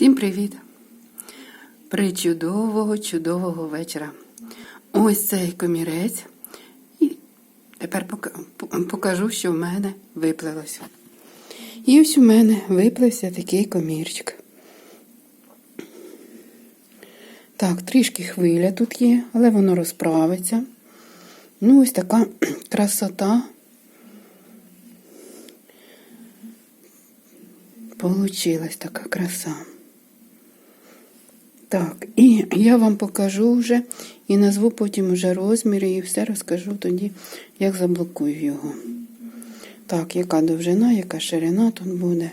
Всім привіт! Причудового, чудового вечора. Ось цей комірець. І тепер покажу, що в мене виплилося. І ось у мене виплився такий комірчик. Так, трішки хвиля тут є, але воно розправиться. Ну, ось така красота. Получилась така краса. Так, і я вам покажу вже і назву потім вже розміри і все розкажу тоді, як заблокую його. Так, яка довжина, яка ширина тут буде,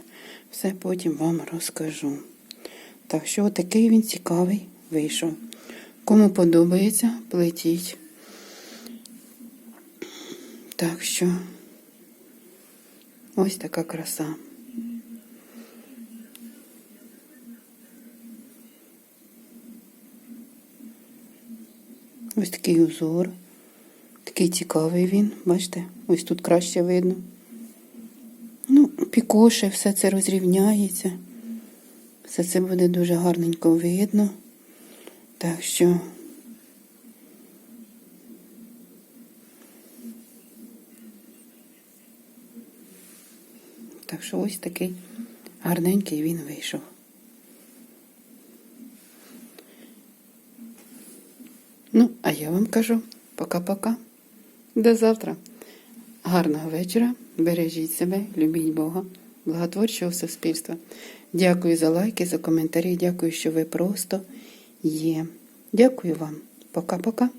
все потім вам розкажу. Так що отакий він цікавий вийшов. Кому подобається, плетіть. Так що ось така краса. Ось такий узор. Такий цікавий він, бачите, ось тут краще видно. Ну, пікоше, все це розрівняється. Все це буде дуже гарненько видно. Так що. Так що ось такий гарненький він вийшов. Ну, а я вам кажу пока-пока. До завтра. Гарного вечора. Бережіть себе, любіть Бога, благотворчого суспільства. Дякую за лайки, за коментарі. Дякую, що ви просто є. Дякую вам. Пока-пока.